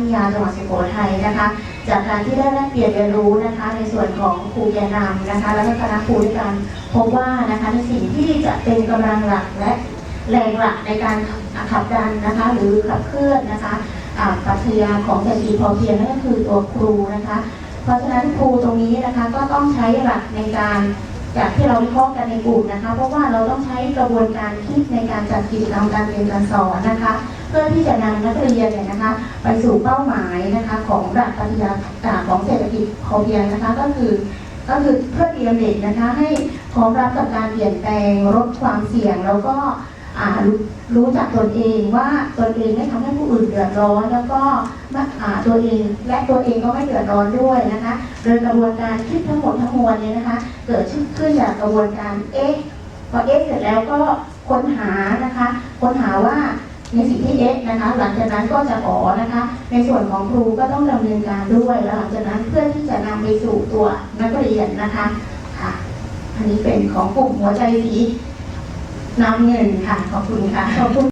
ทยาจังหวัดสุโขทัยนะคะ จากการที่ได้แลกเปลี่ยนเรียนรู้นะคะ ในส่วนของครูแกนนำนะคะ แล้วก็คณะครูด้วยกันพบว่านะคะในสิ่งที่จะเป็นกำลังหลักและแรงหลักในการขับดันนะคะ หรือขับเคลื่อนนะคะปรัชญาของเศรษฐกิจพอเพียงนั่นก็คือตัวครูนะคะ เพราะฉะนั้นครูตรงนี้นะคะก็ต้องใช้หลักในการจากที่เราวิเคราะห์กันในกลุ่มนะคะ เพราะว่าเราต้องใช้กระบวนการคิดในการจัดกิจกรรมการเรียนการสอนนะคะ เพื่อที่จะนำนักเรียนเนี่ยนะคะ ไปสู่เป้าหมายนะคะของหลักปรัชญาอ่าของเศรษฐกิจพอเพียงนะคะก็คือก็คือเพื่อเตรียมเด็กนะคะให้พร้อมรับกับการเปลี่ยนแปลงลดความเสี่ยงแล้วก็รู้จักตนเองว่าตนเองไม่ทำให้ผู้อื่นเดือดร้อน แล้วก็มาอาตัวเองและตัวเองก็ไม่เดือดร้อนด้วยนะคะโดยกระบวนการคิดทั้งหมดทั้งมวลเนี่ยนะคะ เกิดขึ้นจากกระบวนการเอ๊ะพอเอ๊ะเสร็จแล้วก็ค้นหานะคะ ค้นหาว่า ในสิ่งที่เอ็กนะคะ หลังจากนั้นก็จะอ๋อนะคะ ในส่วนของครูก็ต้องดำเนินการด้วยแล้วหลังจากนั้นเพื่อที่จะนำไปสู่ตัวนักเรียนนะคะค่ะอันนี้เป็นของกลุ่มหัวใจสีน้ำเงินค่ะขอบคุณค่ะขอบคุณ